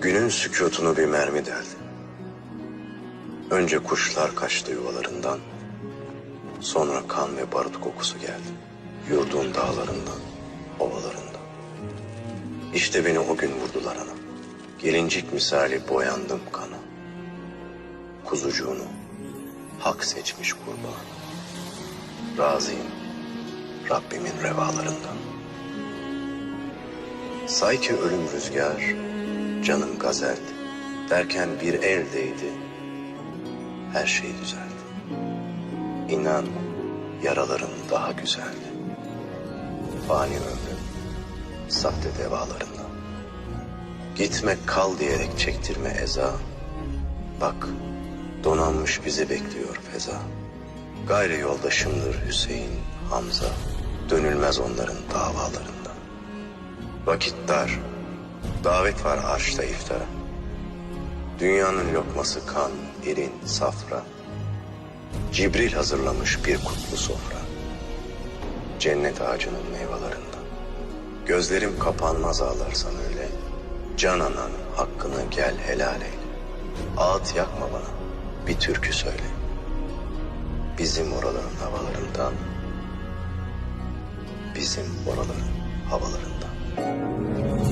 Günün sükutunu bir mermi deldi. Önce kuşlar kaçtı yuvalarından. Sonra kan ve barut kokusu geldi. Yurdun dağlarından, ovalarından. İşte beni o gün vurdular ana. Gelincik misali boyandım kana. Kuzucuğunu hak seçmiş kurban. Razıyım Rabbimin revalarından. Say ki ölüm rüzgar, canım gazeldi. Derken bir el değdi, her şey düzeldi. İnan yaralarım daha güzeldi. Fani ömrüm, sahte devalarından. Gitme kal diyerek çektirme eza. Bak donanmış bizi bekliyor feza. Gayrı yoldaşımdır Hüseyin, Hamza. Dönülmez onların davalarından. Vakit dar, davet var arşta iftara. Dünyanın lokması kan, irin, safra. Cibril hazırlamış bir kutlu sofra. Cennet ağacının meyvelerinden. Gözlerim kapanmaz ağlarsan öyle. Can anan hakkını gel helal eyle. Ağıt yakma bana, bir türkü söyle. Bizim oraların havalarından, bizim oraların havalarından.